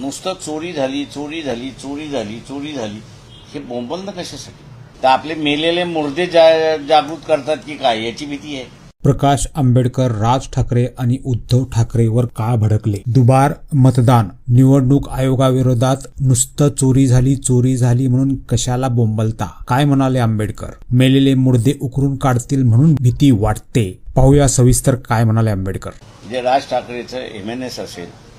नुसतं चोरी झाली चोरी झाली चोरी झाली चोरी झाली. हे बोंबलणं कशासाठी? तर आपले मेलेले मुर्दे जा जागृत करतात की काय? याची भीती आहे. प्रकाश आंबेडकर राज ठाकरे आणि उद्धव ठाकरेवर का भडकले? दुबार मतदान. निवडणूक आयोगाविरोधात नुसतं चोरी झाली चोरी झाली म्हणून कशाला बोंबलता? काय म्हणाले आंबेडकर? मेलेले मुर्दे उकरून काढतील म्हणून भीती वाटते. पाहूया सविस्तर काय म्हणाले आंबेडकर. जे राज ठाकरेचं एम एन एस असेल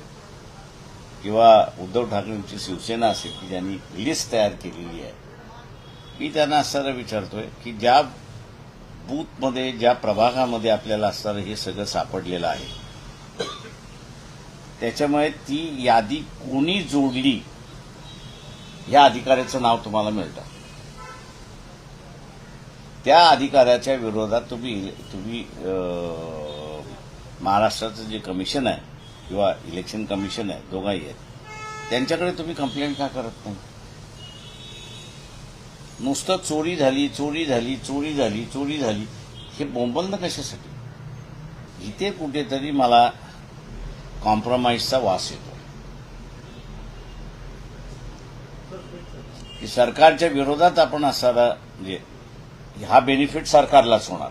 किंवा उद्धव ठाकरेंची शिवसेना असेल की ज्यांनी लिस्ट तयार केलेली आहे मी त्यांना असणारा विचारतोय की ज्या बूथमध्ये ज्या प्रभागामध्ये आपल्याला असणारं हे सगळं सापडलेलं आहे त्याच्यामुळे ती यादी कोणी जोडली या अधिकाऱ्याचं नाव तुम्हाला मिळतं. त्या अधिकाऱ्याच्या विरोधात तुम्ही तुम्ही महाराष्ट्राचं जे कमिशन आहे किंवा इलेक्शन कमिशन आहे दोघाही आहेत. त्यांच्याकडे तुम्ही कंप्लेंट का करत नाही? नुसतं चोरी झाली चोरी झाली चोरी झाली चोरी झाली हे बोंबलणं कशासाठी? इथे कुठेतरी मला कॉम्प्रोमाइजचा वास येतो. की सरकारच्या विरोधात आपण असणारा म्हणजे हा बेनिफिट सरकारलाच होणार.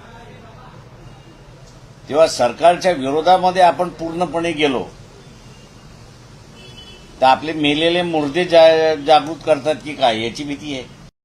तेव्हा सरकारच्या विरोधामध्ये आपण पूर्णपणे गेलो. तर आपले मेलेले मुर्दे जा जागृत करतात की काय याची भीती आहे.